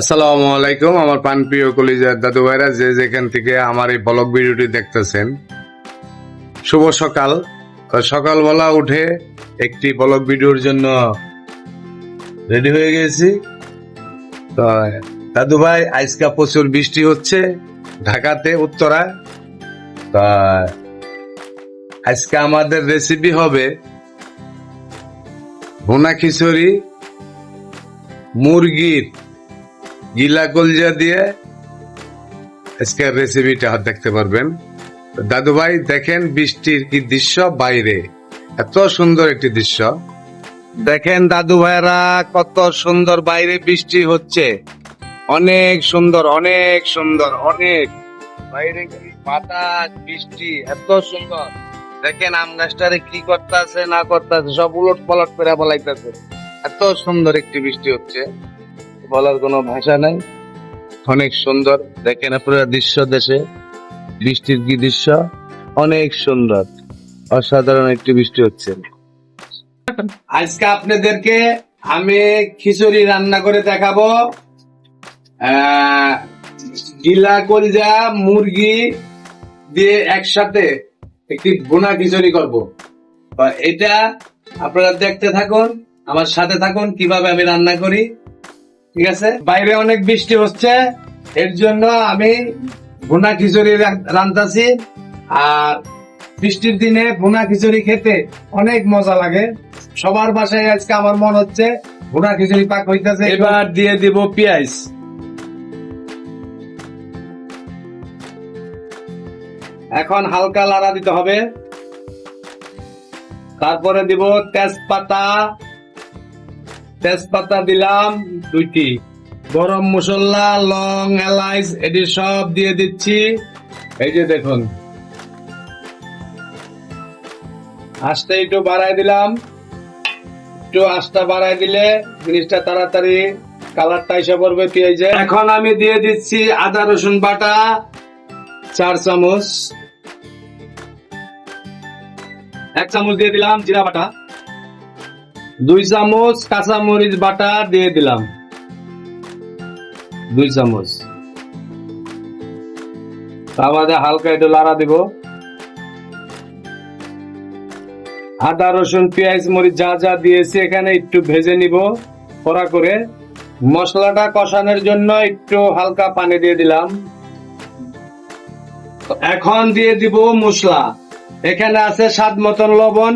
আসসালামু আলাইকুম, আমার পানপ্রিয় কলিজার দাদু ভাইরা যে যেখান থেকে আমার এই ব্লগ ভিডিওটি দেখতেছেন। শুভ সকাল। সকালবেলা উঠে একটি ব্লগ ভিডিওর জন্য রেডি হয়ে গেছি। তো দাদু ভাই আজকে প্রচুর বৃষ্টি হচ্ছে ঢাকাতে উত্তরায় তা আজকে আমাদের রেসিপি হবে ভুনা খিচুড়ি, মুরগির গিলা কলজা দিয়ে আজকের রেসিপিটা দেখতে পারবেন। দাদু ভাই, দেখেন বৃষ্টির কি দৃশ্য বাইরে। এত সুন্দর একটি দৃশ্য। দেখেন দাদু ভাইরা কত সুন্দর বাইরে বৃষ্টি হচ্ছে। অনেক সুন্দর অনেক সুন্দর, অনেক। বাইরে বাতাস, বৃষ্টি, এত সুন্দর। দেখেন আম গাছটারে কি করতেছে, না করতেছে, সব উলট পালট করে বলাইতেছে। এত সুন্দর একটি বৃষ্টি হচ্ছে। বলার কোনো ভাষা নাই। অনেক সুন্দর। দেখেন আপনারা দৃশ্য দেশে, বৃষ্টির কি দৃশ্য? অনেক সুন্দর। অসাধারণ একটি বৃষ্টি হচ্ছে। আজকে আপনাদেরকে আমি খিচুড়ি রান্না করে দেখাবো। গিলা কলজা, মুরগি দিয়ে একসাথে একটি বোনা খিচুড়ি করব। এটা আপনারা দেখতে থাকুন, আমার সাথে থাকুন, কীভাবে আমি রান্না করি। ঠিক আছে? বাইরে অনেক বৃষ্টি হচ্ছে এর জন্য আমি ভুনা খিচুড়ি রান্তাছি আর বৃষ্টির দিনে ভুনা খিচুড়ি খেতে অনেক মজা লাগে। সবার বাসায় আজকে আমার মন হচ্ছে ভুনা খিচুড়ি পাক হইতেছে। এবার দিয়ে দিব পেঁয়াজ। এখন হালকা লাড়া দিতে হবে। তারপরে দিব তেজপাতা তেজপাতা দিলাম দুইটি। গরম মশলা, লং এলাইচ, এটি সব দিয়ে দিচ্ছি। এই যে দেখুন। আস্তে একটু বাড়াই দিলাম। একটু আস্তা বাড়াই দিলে জিনিসটা তাড়াতাড়ি কালারটা এসে পড়বে পেঁয়াজে এখন আমি দিয়ে দিচ্ছি আদা, রসুন বাটা, চার চামচ। এক চামচ দিয়ে দিলাম জিরা বাটা। দুই চামচ কাঁচা মরিচ বাটা দিয়ে দিলাম। দুই চামচ। তারপরে হালকা একটু লাড়া দিব। আদা, রসুন, পেঁয়াজ, মরিচ যা যা দিয়েছি এখানে একটু ভেজে নিব কড়া করে। মশলাটা কষানোর জন্য একটু হালকা পানি দিয়ে দিলাম। এখন দিয়ে দিব মশলা। এখানে আছে স্বাদ মতন লবণ,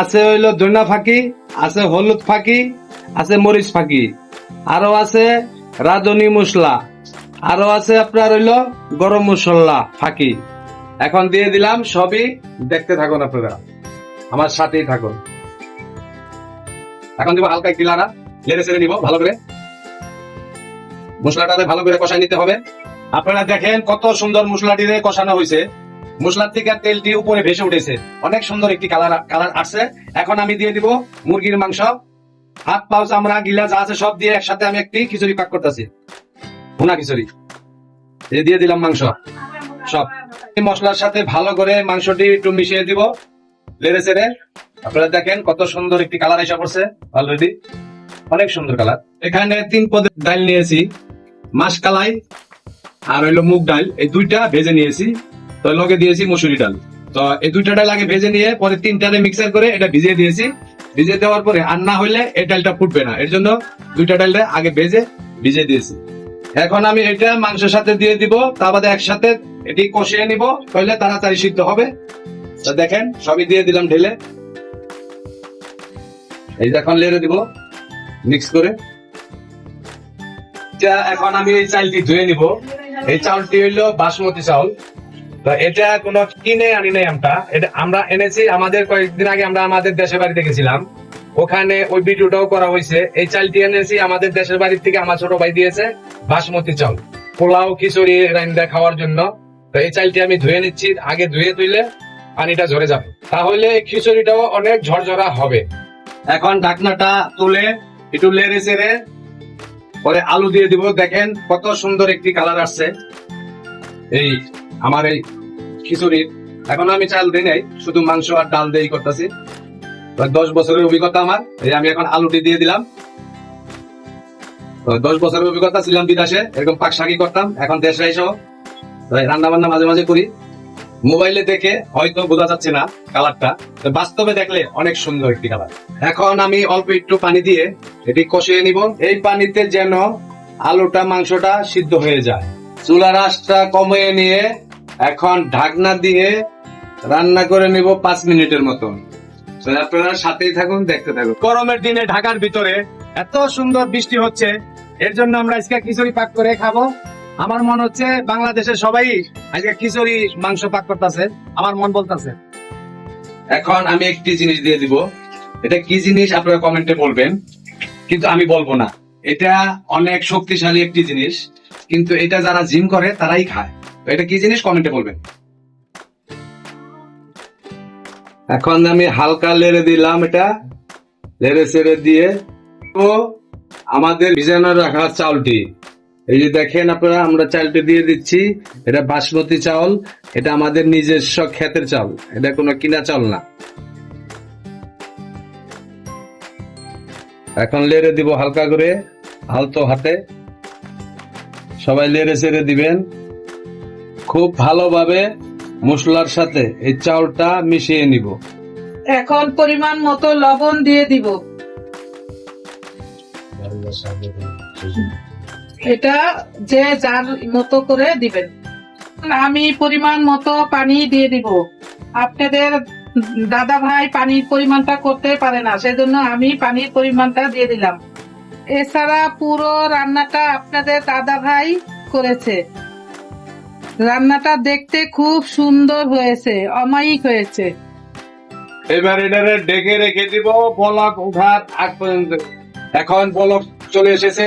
আছে হইল ধনা ফাঁকি। আছে হলুদ ফাঁকি, আছে মরিচ ফাঁকি। আরও আছে রাঁধুনি মশলা। আরও আছে আপনার হইল গরম মশলা ফাঁকি। এখন দিয়ে দিলাম সবই। দেখতে থাকুন আপনারা। আমার সাথেই থাকুন। এখন দিব হালকা একটি লাড়া। লেড়ে ছেড়ে নিব, ভালো করে। মশলাটাতে ভালো করে কষাই নিতে হবে। আপনারা দেখেন কত সুন্দর মশলাটিতে কষানো হয়েছে মশলার থেকে তেলটি উপরে ভেসে উঠেছে। অনেক সুন্দর একটি কালার কালার আসছে। এখন আমি দিয়ে দিব মুরগির মাংস। হাত, পাও, চামড়া, গিলা যা আছে সব দিয়ে একসাথে আমি একটি খিচুড়ি পাক করতেছি। ভুনা খিচুড়ি। এই দিয়ে দিলাম মাংস। সব। মশলার সাথে ভালো করে মাংসটি একটু মিশিয়ে দিব। লেড়ে চেড়ে। আপনারা দেখেন কত সুন্দর একটি কালার এসে পড়ছে অলরেডি অনেক সুন্দর কালার। এখানে তিন পদের ডাল নিয়েছি। মাস কালাই আর হইল মুগ ডাল। এই দুইটা ভেজে নিয়েছি। তো লগে দিয়েছি মসুরি ডাল। তো এই দুইটা ডাল আগে ভেজে নিয়ে পরে তিনটারে মিক্সার করে এটা ভিজিয়ে দিয়েছি। ভিজিয়ে দেওয়ার পরে আর না হইলে এই ডালটা ফুটবে না। এর জন্য দুইটা ডালটা আগে ভেজে ভিজিয়ে দিয়েছি। এখন আমি এটা মাংসের সাথে দিয়ে দিব, তা বাদে একসাথে এটি কষিয়ে নিব, তাহলে তাড়াতাড়ি সিদ্ধ হবে। তো দেখেন, সবই দিয়ে দিলাম ঢেলে। এই এখন লেড়ে দিব মিক্স করে। এখন আমি এই চালটি ধুয়ে নিব। এই চাউলটি হইল বাসমতি চাউল। এটা কোনো কিনে আনি নাই আমরা। এটা আমরা এনেছি, আমাদের কয়েকদিন আগে আমরা আমাদের দেশের বাড়িতে গেছিলাম। ওখানে ওই ভিডিওটাও করা হয়েছে। এই চালটি এনেছি, আমাদের দেশের বাড়ির থেকে আমার ছোট ভাই দিয়েছে বাসমতি চাল। পোলাও, খিচুড়ি রান্দা খাওয়ার জন্য। তো এই চালটি আমি ধুয়ে নিচ্ছি, আগে ধুয়ে তুইলে পানিটা ঝরে যাবে। তাহলে খিচুড়িটাও অনেক ঝরঝরা হবে। এখন ঢাকনাটা তুলে একটু লেড়ে চেড়ে পরে আলু দিয়ে দিব। দেখেন কত সুন্দর একটি কালার আসছে। এই আমার এই খিচুড়ির। এখন আমি চাল দিই নাই, শুধু মাংস আর ডাল দিয়েই করতেছি। দশ বছরের অভিজ্ঞতা আমার, এই আমি এখন আলুটি দিয়ে দিলাম। দশ বছরের অভিজ্ঞতা ছিলাম বিদেশে, এরকম পাক শাকি করতাম, এখন দেশে এসেও রান্না বান্না মাঝে মাঝে করি। মোবাইলে দেখে হয়তো বোঝা যাচ্ছে না কালারটা বাস্তবে দেখলে অনেক সুন্দর একটি কালার। এখন আমি অল্প একটু পানি দিয়ে এটি কষিয়ে নিব। এই পানিতে যেন আলুটা, মাংসটা সিদ্ধ হয়ে যায়। চুলার আঁচটা কমিয়ে নিয়ে এখন ঢাকনা দিয়ে রান্না করে নিব পাঁচ মিনিটের মতন। আপনারা সাথেই থাকুন, দেখতে থাকুন। গরমের দিনে ঢাকার ভিতরে এত সুন্দর বৃষ্টি হচ্ছে, এর জন্য আমরা আজকে খিচুড়ি পাক করে খাব। আমার মন হচ্ছে বাংলাদেশের সবাই আজকে খিচুড়ি, মাংস পাক করতেছে। আমার মন বলতেছে। এখন আমি একটি জিনিস দিয়ে দিব। এটা কি জিনিস আপনারা কমেন্টে বলবেন, কিন্তু আমি বলব না। এটা অনেক শক্তিশালী একটি জিনিস, কিন্তু এটা যারা জিম করে, তারাই খায়। এটা কি জিনিস? কমেন্টে বলবেন। এখন আমি হালকা লেড়ে দিলাম এটা। লেড়ে ছেড়ে দিয়ে। তো আমাদের ভিজানো রাখা চাউলটি এই যে দেখেন আপনারা, আমরা চালটি দিয়ে দিচ্ছি। এটা বাসমতি চাউল এটা আমাদের নিজস্ব ক্ষেতের চাউল এটা কোনো কিনা চাউল না। এখন লেড়ে দিব হালকা করে হালতো হাতে। সবাই লেড়ে ছেড়ে দিবেন। খুব ভালোভাবে মশলার সাথে এই চাউলটা মিশিয়ে নিব। এখন পরিমাণ মতো লবণ দিয়ে দিব। এটা যে যার মতো করে দিবেন। আমি পরিমাণ মতো পানি দিয়ে দিব। আপনাদের দাদা ভাই পানির পরিমাণটা করতে পারে না, সেজন্য আমি পানির পরিমাণটা দিয়ে দিলাম। এছাড়া পুরো রান্নাটা আপনাদের দাদা ভাই করেছে। রান্নাটা দেখতে খুব সুন্দর হয়েছে অমায়িক হয়েছে। এবার এটারে ডেকে রেখে দিব বলক ওঠার আগ পর্যন্ত। এখন বলক চলে এসেছে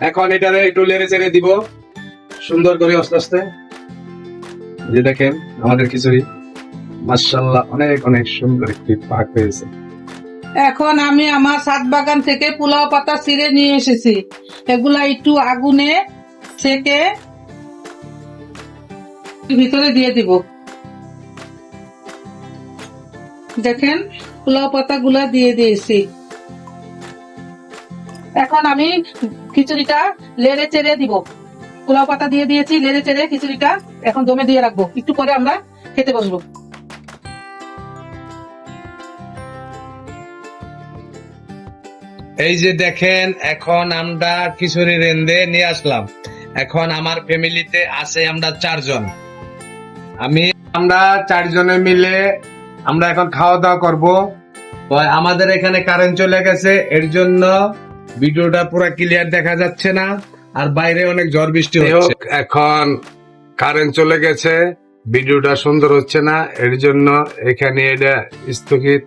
এখন এটারে একটু লেড়ে চেড়ে দিব। সুন্দর করে আস্তে আস্তে। যে দেখেন আমাদের খিচুড়ি। মার্শাল্লাহ অনেক অনেক সুন্দর একটি পাক হয়েছে। এখন আমি আমার সাত বাগান থেকে পোলাও পাতা ছিঁড়ে নিয়ে এসেছি। এগুলা একটু আগুনে সেকে ভিতরে দিয়ে দিব। দেখেন পোলাও পাতা গুলা দিয়ে দিয়েছি। এখন আমি খিচুড়িটা লেড়ে চেড়ে দিব। পোলাও পাতা দিয়ে দিয়েছি, লেড়ে চেড়ে খিচুড়িটা এখন দমে দিয়ে রাখব। একটু পরে আমরা খেতে বসবো। এই যে দেখেন, এখন আমরা খিচুড়ি রেন্দে নিয়ে আসলাম। এখন আমার ফ্যামিলিতে আছে আমরা চারজন। আমি আমরা চারজনে মিলে আমরা এখন খাওয়া দাওয়া করব। তো আমাদের এখানে কারেন্ট চলে গেছে এর জন্য ভিডিওটা পুরো ক্লিয়ার দেখা যাচ্ছে না আর বাইরে অনেক ঝড় বৃষ্টি হচ্ছে। এখন কারেন্ট চলে গেছে ভিডিওটা সুন্দর হচ্ছে না এর জন্য এখানে এটা স্থগিত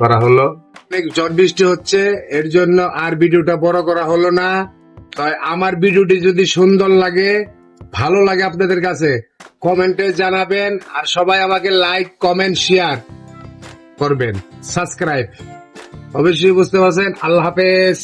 করা হলো। অনেক ঝড় বৃষ্টি হচ্ছে এর জন্য আর ভিডিওটা বড় করা হলো না। তাই আমার ভিডিওটি যদি সুন্দর লাগে ভালো লাগে আপনাদের কাছে, কমেন্টে জানাবেন আর সবাই আমাকে লাইক কমেন্ট শেয়ার করবেন সাবস্ক্রাইব অবশ্যই বুঝতে পারছেন। আল্লাহ হাফেজ।